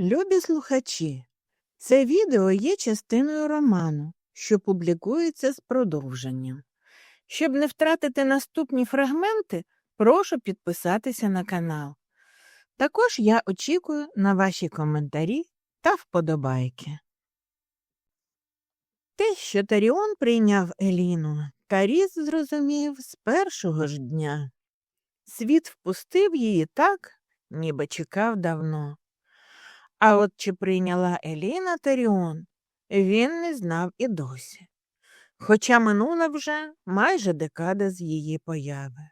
Любі слухачі, це відео є частиною роману, що публікується з продовженням. Щоб не втратити наступні фрагменти, прошу підписатися на канал. Також я очікую на ваші коментарі та вподобайки. Те, що Таріон прийняв Еліну, Каріс зрозумів з першого ж дня. Світ впустив її так, ніби чекав давно. А от чи прийняла Еліна Таріон, він не знав і досі. Хоча минула вже майже декада з її появи.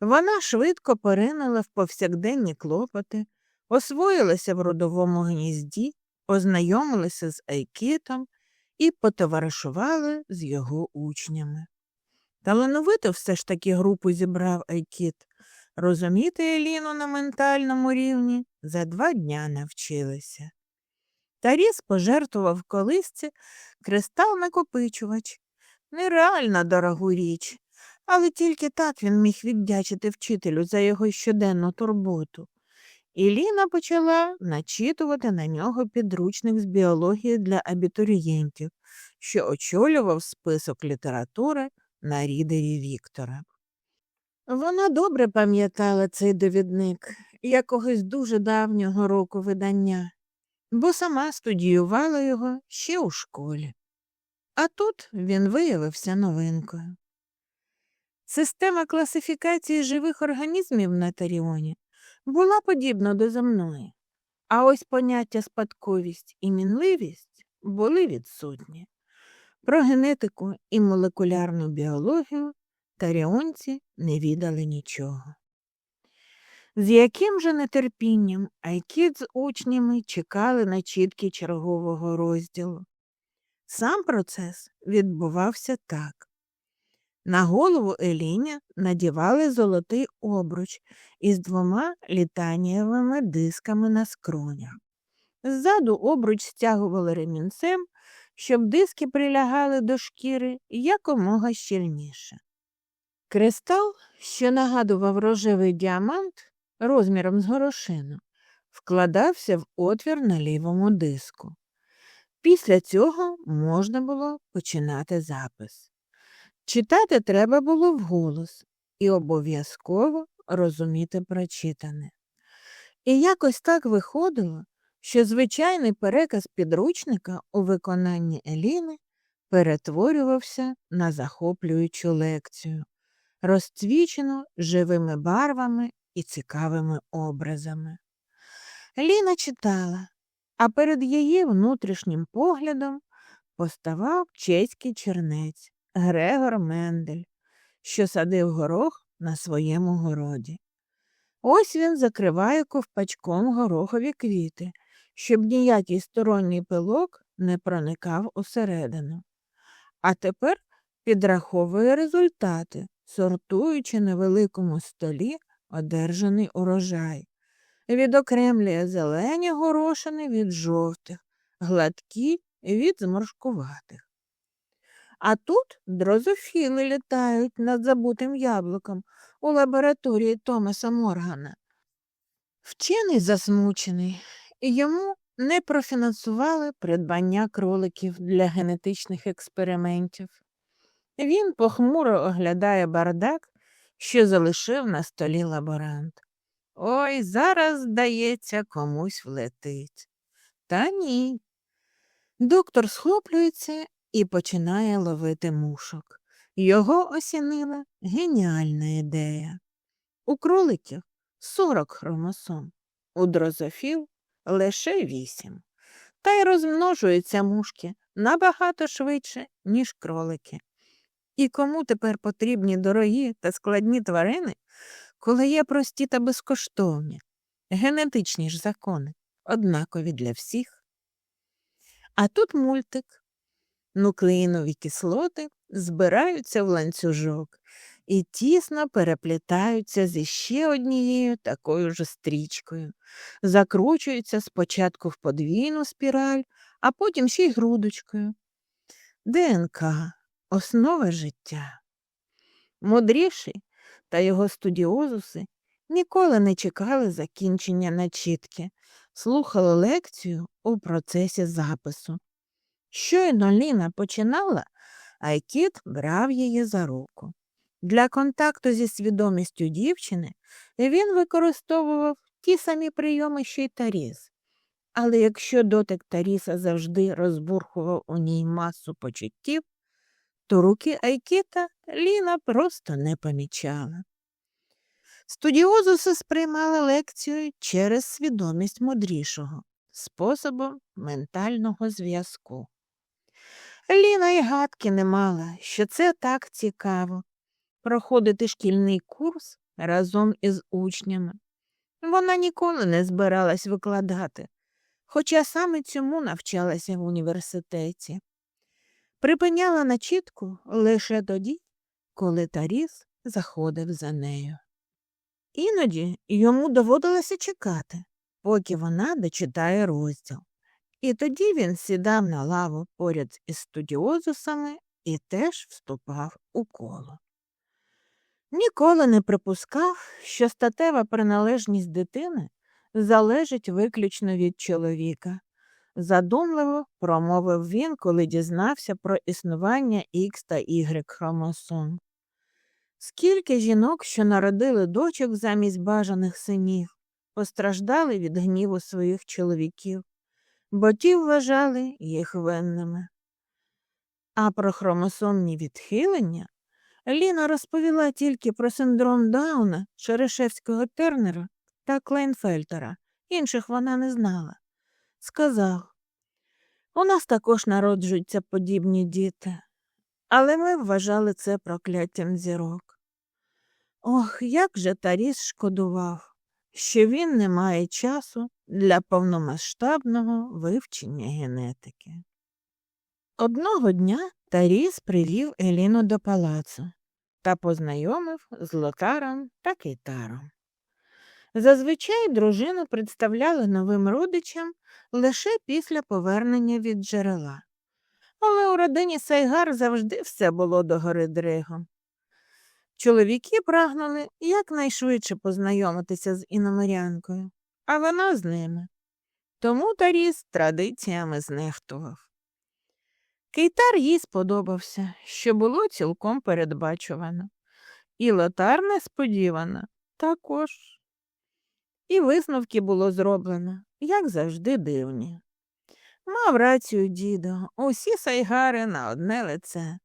Вона швидко поринула в повсякденні клопоти, освоїлася в родовому гнізді, ознайомилася з Айкітом і потоваришувала з його учнями. Талановито все ж таки групу зібрав Айкіт. Розуміти Еліну на ментальному рівні за два дня навчилися. Таріс пожертвував колисці кристал накопичувач. Нереально дорогу річ, але тільки так він міг віддячити вчителю за його щоденну турботу. І Ліна почала начитувати на нього підручник з біології для абітурієнтів, що очолював список літератури на рідері Віктора. Вона добре пам'ятала цей довідник якогось дуже давнього року видання, бо сама студіювала його ще у школі. А тут він виявився новинкою. Система класифікації живих організмів на Таріоні була подібна до земної, а ось поняття спадковість і мінливість були відсутні. Про генетику і молекулярну біологію таріонці не відали нічого. З яким же нетерпінням Айкіт з учнями чекали на чіткі чергового розділу. Сам процес відбувався так. На голову Еліня надівали золотий обруч із двома літанієвими дисками на скронях. Ззаду обруч стягували ремінцем, щоб диски прилягали до шкіри якомога щільніше. Кристал, що нагадував рожевий діамант розміром з горошину, вкладався в отвір на лівому диску. Після цього можна було починати запис. Читати треба було вголос і обов'язково розуміти прочитане. І якось так виходило, що звичайний переказ підручника у виконанні Еліни перетворювався на захоплюючу лекцію, розцвічену живими барвами і цікавими образами. Ліна читала, а перед її внутрішнім поглядом поставав чеський чернець Грегор Мендель, що садив горох на своєму городі. Ось він закриває ковпачком горохові квіти, щоб ніякий сторонній пилок не проникав усередину. А тепер підраховує результати, сортуючи на великому столі одержаний урожай. Відокремлює зелені горошини від жовтих, гладкі від зморшкуватих. А тут дрозофіли літають над забутим яблуком у лабораторії Томаса Моргана. Вчений засмучений, і йому не профінансували придбання кроликів для генетичних експериментів. Він похмуро оглядає бардак, що залишив на столі лаборант. Ой, зараз, здається, комусь влетить. Та ні. Доктор схоплюється і починає ловити мушок. Його осінила геніальна ідея. У кроликів сорок хромосом, у дрозофіл лише вісім. Та й розмножуються мушки набагато швидше, ніж кролики. І кому тепер потрібні дорогі та складні тварини, коли є прості та безкоштовні, генетичні ж закони, однакові для всіх. А тут мультик. Нуклеїнові кислоти збираються в ланцюжок і тісно переплітаються зі ще однією такою ж стрічкою, закручуються спочатку в подвійну спіраль, а потім ще й грудочкою. ДНК основа життя. Мудріший та його студіозуси ніколи не чекали закінчення начітки, слухали лекцію у процесі запису. Щойно Ліна починала, Айкіт брав її за руку. Для контакту зі свідомістю дівчини він використовував ті самі прийоми, що й Таріс. Але якщо дотик Таріса завжди розбурхував у ній масу почуттів, то руки Айкіта Ліна просто не помічала. Студіозуси сприймали лекцію через свідомість мудрішого, способом ментального зв'язку. Ліна й гадки не мала, що це так цікаво проходити шкільний курс разом із учнями. Вона ніколи не збиралась викладати, хоча саме цьому навчалася в університеті. Припиняла начітку лише тоді, коли Таріс заходив за нею. Іноді йому доводилося чекати, поки вона дочитає розділ. І тоді він сідав на лаву поряд із студіозусами і теж вступав у коло. Ніколи не припускав, що статева приналежність дитини залежить виключно від чоловіка. Задумливо промовив він, коли дізнався про існування Х та Y хромосом. Скільки жінок, що народили дочок замість бажаних синів, постраждали від гніву своїх чоловіків, бо ті вважали їх винними. А про хромосомні відхилення Ліна розповіла тільки про синдром Дауна, Черешевського Тернера та Клейнфельтера, інших вона не знала. Сказав у нас також народжуються подібні діти, але ми вважали це прокляттям зірок. Ох, як же Таріс шкодував, що він не має часу для повномасштабного вивчення генетики. Одного дня Таріс привів Еліну до палацу та познайомив з Лотаром та Кейтаром. Зазвичай дружину представляли новим родичам лише після повернення від джерела. Але у родині Сайгар завжди все було догори дригом. Чоловіки прагнули якнайшвидше познайомитися з іномирянкою, а вона з ними. Тому Таріс традиціями знехтував. Кейтар їй сподобався, що було цілком передбачувано, і лотар несподівано також. І висновки було зроблено, як завжди, дивні. Мав рацію дідо, усі сайгари на одне лице.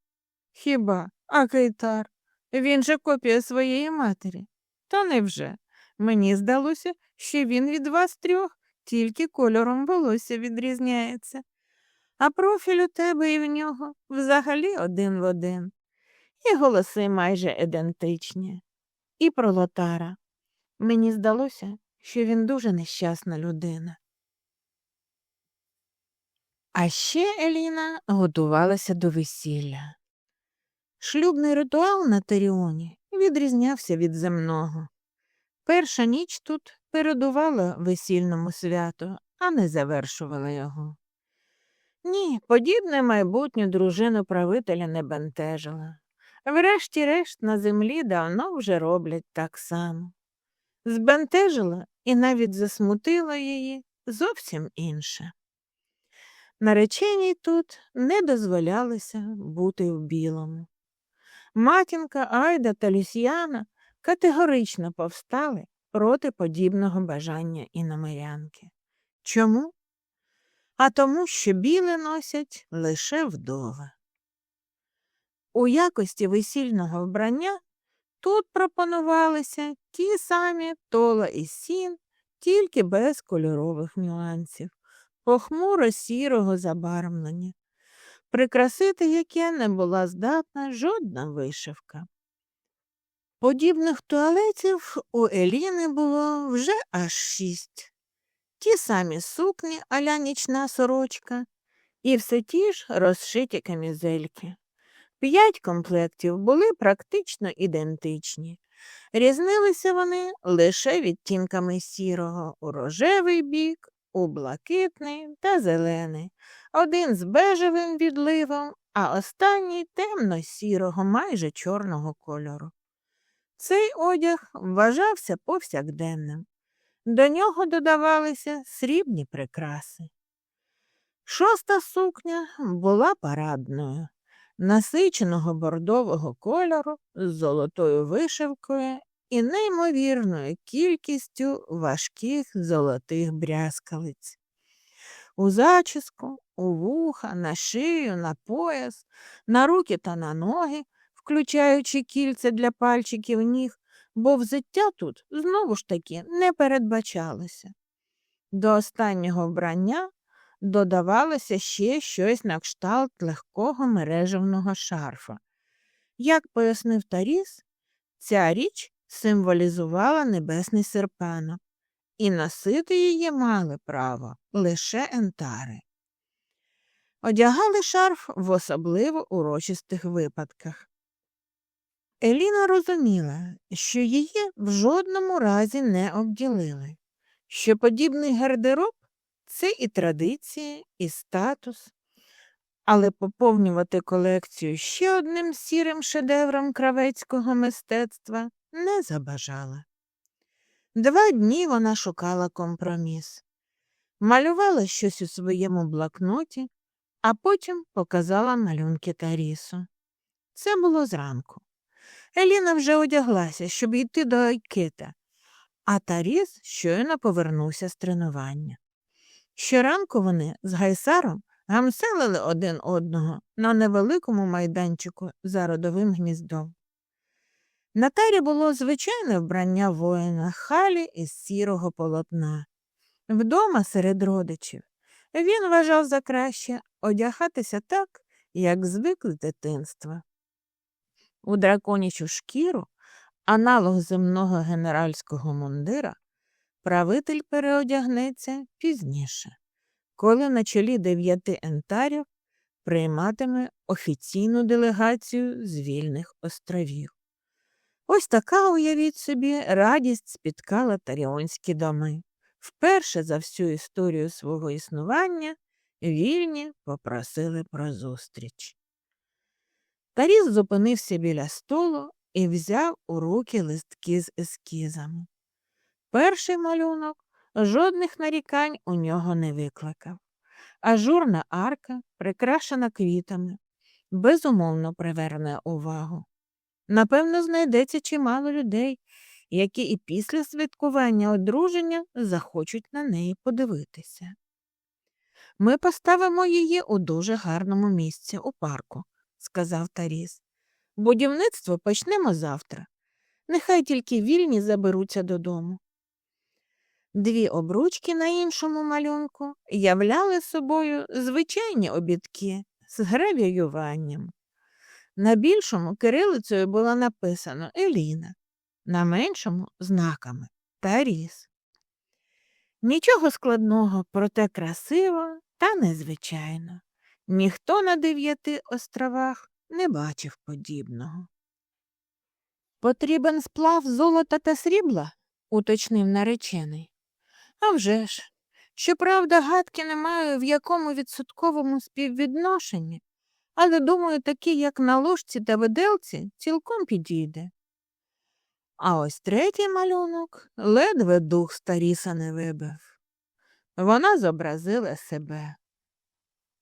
Хіба, а Кейтар? Він же копія своєї матері. Та невже? Мені здалося, що він від вас трьох тільки кольором волосся відрізняється, а профіль у тебе і в нього взагалі один в один, і голоси майже ідентичні. І про лотара. Мені здалося, що він дуже нещасна людина. А ще Еліна готувалася до весілля. Шлюбний ритуал на Теріоні відрізнявся від земного. Перша ніч тут передувала весільному святу, а не завершувала його. Ні, подібне майбутню дружину правителя не бентежило. Врешті-решт на землі давно вже роблять так само. Збентежила і навіть засмутила її зовсім інше. Нареченій тут не дозволялося бути в білому. Матінка Айда та Лісьяна категорично повстали проти подібного бажання іномирянки. Чому? А тому, що біле носять лише вдови. У якості весільного вбрання тут пропонувалися ті самі тола і сін, тільки без кольорових нюансів, похмуро сірого забарвлення, прикрасити яке не була здатна жодна вишивка. Подібних туалетів у Еліни було вже аж шість. Ті самі сукні аля нічна сорочка і все ті ж розшиті камізельки. П'ять комплектів були практично ідентичні. Різнилися вони лише відтінками сірого у рожевий бік, у блакитний та зелений, один з бежевим відливом, а останній темно-сірого, майже чорного кольору. Цей одяг вважався повсякденним. До нього додавалися срібні прикраси. Шоста сукня була парадною, насиченого бордового кольору з золотою вишивкою і неймовірною кількістю важких золотих брязкалиць. У зачіску, у вуха, на шию, на пояс, на руки та на ноги, включаючи кільця для пальчиків ніг, бо взуття тут знову ж таки не передбачалося. До останнього вбрання додавалося ще щось на кшталт легкого мережевного шарфа. Як пояснив Таріс, ця річ символізувала небесний серпанок, і носити її мали право лише ентари. Одягали шарф в особливо урочистих випадках. Еліна розуміла, що її в жодному разі не обділили, що подібний гардероб це і традиція, і статус, але поповнювати колекцію ще одним сірим шедевром кравецького мистецтва не забажала. Два дні вона шукала компроміс, малювала щось у своєму блокноті, а потім показала малюнки Тарісу. Це було зранку. Еліна вже одяглася, щоб йти до Айкита, а Таріс щойно повернувся з тренування. Щоранку вони з гайсаром гамселили один одного на невеликому майданчику за родовим гніздом. На тарі було звичайне вбрання воїна халі із сірого полотна. Вдома серед родичів він вважав за краще одягатися так, як звикли дитинства. У драконячу шкіру, аналог земного генеральського мундира, правитель переодягнеться пізніше, коли на чолі дев'яти ентарів прийматиме офіційну делегацію з вільних островів. Ось така, уявіть собі, радість спіткала таріонські доми. Вперше за всю історію свого існування вільні попросили про зустріч. Таріс зупинився біля столу і взяв у руки листки з ескізами. Перший малюнок жодних нарікань у нього не викликав. Ажурна арка, прикрашена квітами, безумовно приверне увагу. Напевно, знайдеться чимало людей, які і після святкування одруження захочуть на неї подивитися. Ми поставимо її у дуже гарному місці у парку, сказав Таріс. Будівництво почнемо завтра. Нехай тільки вільні заберуться додому. Дві обручки на іншому малюнку являли собою звичайні обідки з гравіюванням. На більшому кирилицею було написано Еліна, на меншому знаками Таріс. Нічого складного, проте красиво та незвичайно. Ніхто на дев'яти островах не бачив подібного. Потрібен сплав золота та срібла, уточнив наречений. «А вже ж, щоправда, гадки не маю в якому відсотковому співвідношенні, але, думаю, такий, як на ложці та виделці, цілком підійде. А ось третій малюнок ледве дух старіса не вибив. Вона зобразила себе.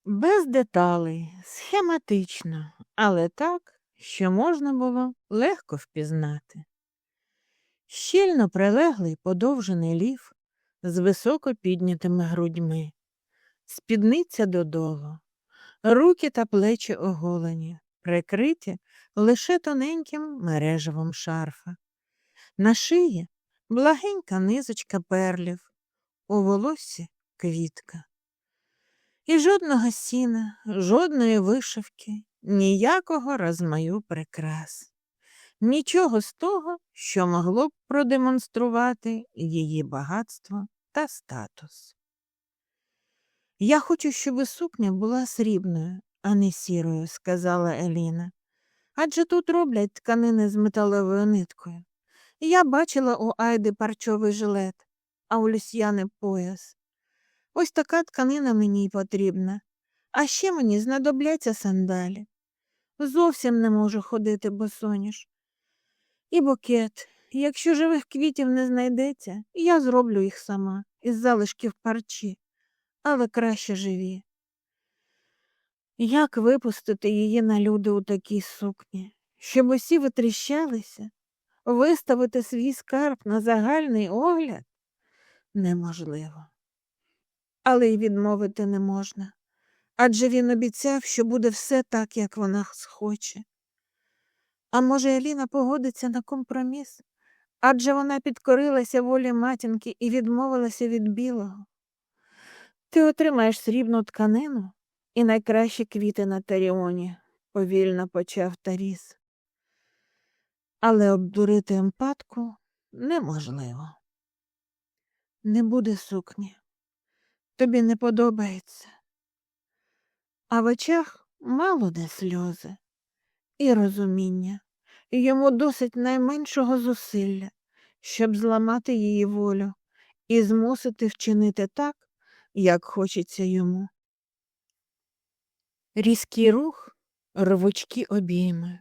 Без деталей, схематично, але так, що можна було легко впізнати. Щільно прилеглий подовжений ліф з високо піднятими грудьми, спідниця додолу, руки та плечі оголені, прикриті лише тоненьким мережевим шарфа. На шиї благенька низочка перлів, у волоссі квітка. І жодного сіна, жодної вишивки, ніякого розмаю прикрас. Нічого з того, що могло б продемонструвати її багатство та статус. Я хочу, щоб сукня була срібною, а не сірою, сказала Еліна. Адже тут роблять тканини з металевою ниткою. Я бачила у Айди парчовий жилет, а у Люсьяни пояс. Ось така тканина мені й потрібна, а ще мені знадобляться сандалі. Зовсім не можу ходити босоніж. І букет, якщо живих квітів не знайдеться, я зроблю їх сама із залишків парчі, але краще живі. Як випустити її на люди у такій сукні, щоб усі витріщалися, виставити свій скарб на загальний огляд? Неможливо. Але й відмовити не можна, адже він обіцяв, що буде все так, як вона схоче. А може, Еліна погодиться на компроміс, адже вона підкорилася волі матінки і відмовилася від білого. Ти отримаєш срібну тканину і найкращі квіти на таріоні, повільно почав Таріс. Але обдурити емпатку неможливо. Не буде сукні. Тобі не подобається. А в очах мало де сльози і розуміння. Йому досить найменшого зусилля, щоб зламати її волю і змусити вчинити так, як хочеться йому. Різкий рух, рвучкі обійми.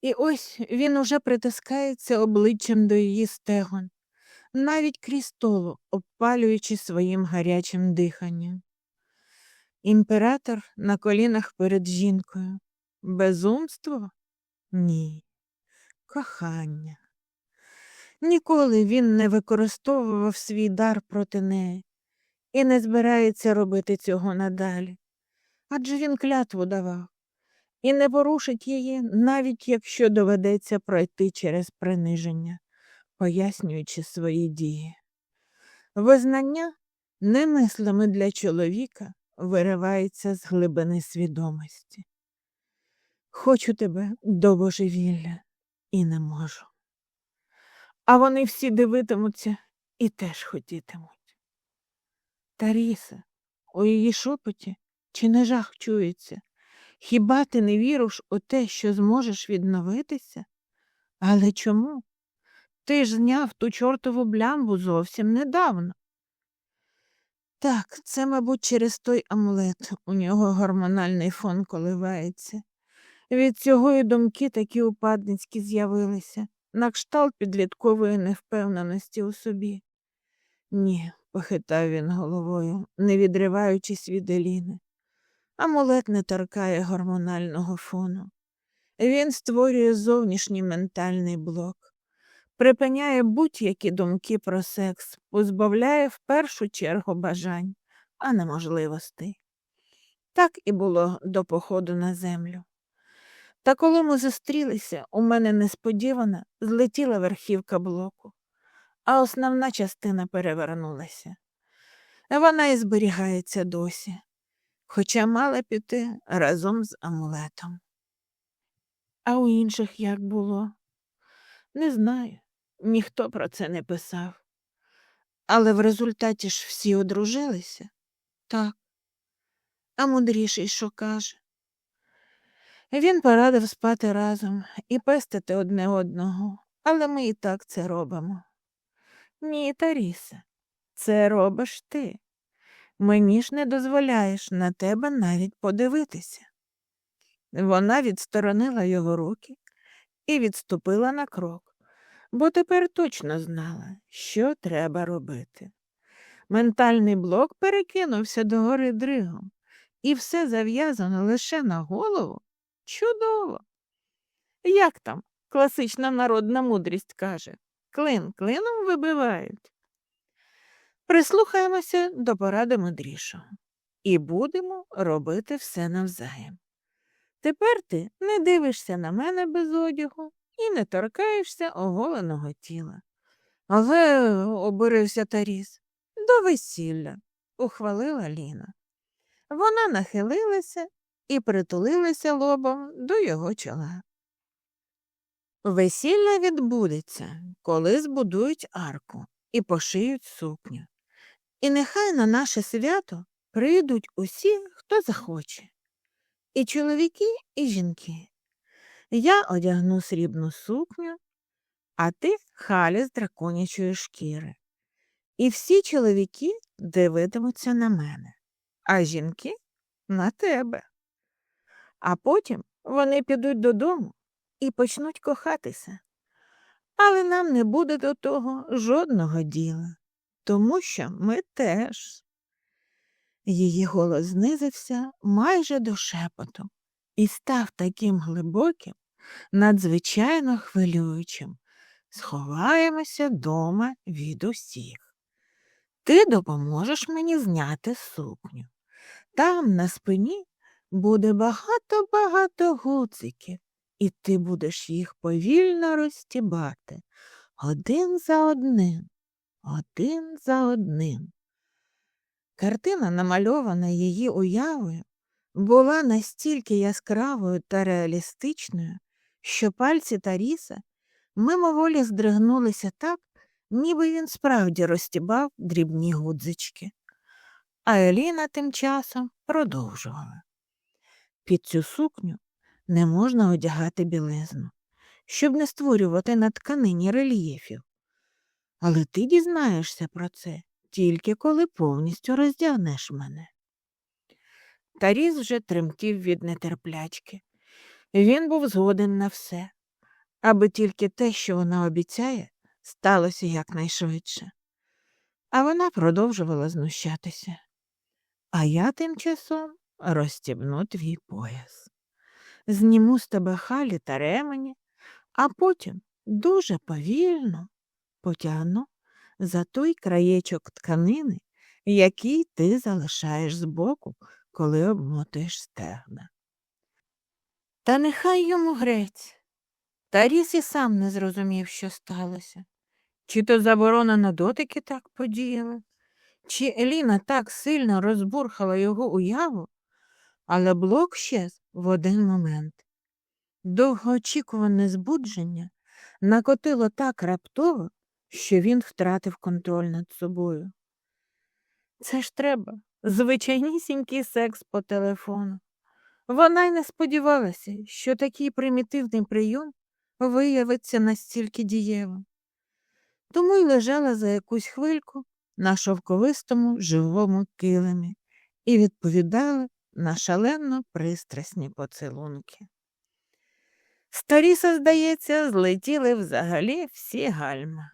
І ось він уже притискається обличчям до її стегон, навіть крізь столу, обпалюючи своїм гарячим диханням. Імператор на колінах перед жінкою. Безумство? Ні. Кохання. Ніколи він не використовував свій дар проти неї і не збирається робити цього надалі. Адже він клятву давав і не порушить її, навіть якщо доведеться пройти через приниження, пояснюючи свої дії. Визнання немислими для чоловіка виривається з глибини свідомості. Хочу тебе до божевілля і не можу. А вони всі дивитимуться і теж хотітимуть. Таріса, у її шепоті чи не жах чується? Хіба ти не віриш у те, що зможеш відновитися? Але чому? Ти ж зняв ту чортову блямбу зовсім недавно. Так, це, мабуть, через той амулет у нього гормональний фон коливається. Від цього і думки такі упадницькі з'явилися, на кшталт підліткової невпевненості у собі. Ні, похитав він головою, не відриваючись від Еліни. Амулет не торкає гормонального фону. Він створює зовнішній ментальний блок, припиняє будь-які думки про секс, позбавляє в першу чергу бажань, а не можливостей. Так і було до походу на землю. Та коли ми зустрілися, у мене несподівано злетіла верхівка блоку, а основна частина перевернулася. Вона і зберігається досі, хоча мала піти разом з амулетом. А у інших як було? Не знаю, ніхто про це не писав. Але в результаті ж всі одружилися? Так. А мудріший що каже? Він порадив спати разом і пестити одне одного, але ми і так це робимо. Ні, Тарісе, це робиш ти. Мені ж не дозволяєш на тебе навіть подивитися. Вона відсторонила його руки і відступила на крок, бо тепер точно знала, що треба робити. Ментальний блок перекинувся до гори дригом, і все зав'язано лише на голову. Чудово. Як там класична народна мудрість каже клин клином вибивають. Прислухаємося до поради мудрішого і будемо робити все навзаєм. Тепер ти не дивишся на мене без одягу і не торкаєшся оголеного тіла. Але, обурився Таріс, до весілля, ухвалила Ліна. Вона нахилилася і притулилася лобом до його чола. Весілля відбудеться, коли збудують арку і пошиють сукню. І нехай на наше свято прийдуть усі, хто захоче. І чоловіки, і жінки. Я одягну срібну сукню, а ти халі з драконячої шкіри. І всі чоловіки дивитимуться на мене, а жінки на тебе. А потім вони підуть додому і почнуть кохатися. Але нам не буде до того жодного діла, тому що ми теж. Її голос знизився майже до шепоту і став таким глибоким, надзвичайно хвилюючим. Сховаємося дома від усіх. Ти допоможеш мені зняти сукню. Там на спині буде багато-багато гуциків, і ти будеш їх повільно розтібати один за одним, один за одним. Картина, намальована її уявою, була настільки яскравою та реалістичною, що пальці Таріса мимоволі здригнулися так, ніби він справді розтібав дрібні гудзички. А Еліна тим часом продовжувала. Під цю сукню не можна одягати білизну, щоб не створювати на тканині рельєфів. Але ти дізнаєшся про це тільки коли повністю роздягнеш мене. Таріс вже тремтів від нетерплячки. Він був згоден на все, аби тільки те, що вона обіцяє, сталося якнайшвидше. А вона продовжувала знущатися. А я тим часом розстібну твій пояс. Зніму з тебе халі та ремені, а потім дуже повільно потягну за той краєчок тканини, який ти залишаєш збоку, коли обмотуєш стегна. Та нехай йому грець. Таріс і сам не зрозумів, що сталося. Чи то заборона на дотики так подіяла, чи Еліна так сильно розбурхала його уяву, але блок щез в один момент. Довгоочікуване збудження накотило так раптово, що він втратив контроль над собою. Це ж треба звичайнісінький секс по телефону. Вона й не сподівалася, що такий примітивний прийом виявиться настільки дієвим. Тому й лежала за якусь хвильку на шовковистому живому килимі і відповідала на шалено пристрасні поцілунки. Старіса, здається, злетіли взагалі всі гальма.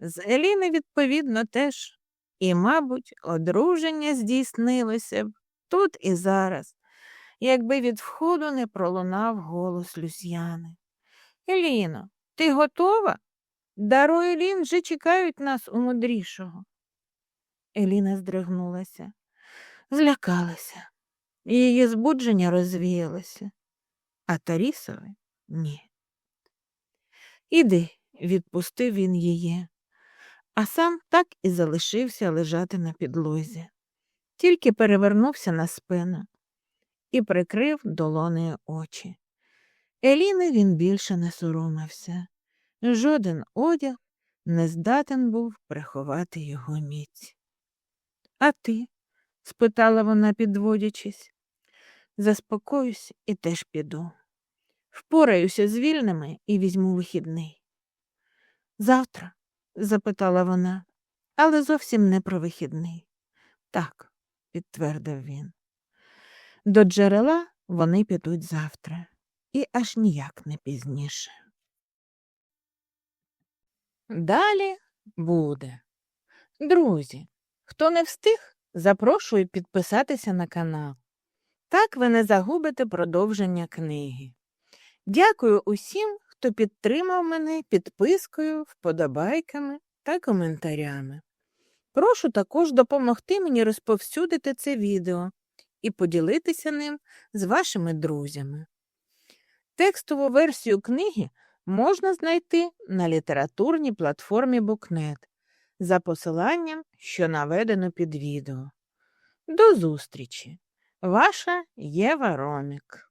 З Еліни, відповідно, теж, і, мабуть, одруження здійснилося б тут і зараз, якби від входу не пролунав голос Люсьяни. Еліно, ти готова? Даро Елін вже чекають нас у мудрішого. Еліна здригнулася, злякалася, її збудження розвіялося, а Тарісове ні. Іди, відпустив він її а сам так і залишився лежати на підлозі, тільки перевернувся на спину і прикрив долонею очі. Еліни він більше не соромився. Жоден одяг не здатен був приховати його міць. А ти? спитала вона, підводячись. Заспокоюсь і теж піду. Впораюся з вільними і візьму вихідний. Завтра запитала вона, але зовсім не про вихідний. Так, підтвердив він. До джерела вони підуть завтра і аж ніяк не пізніше. Далі буде. Друзі, хто не встиг, запрошую підписатися на канал. Так ви не загубите продовження книги. Дякую усім, хто підтримав мене підпискою, вподобайками та коментарями. Прошу також допомогти мені розповсюдити це відео і поділитися ним з вашими друзями. Текстову версію книги можна знайти на літературній платформі Букнет за посиланням, що наведено під відео. До зустрічі! Ваша Єва Ромік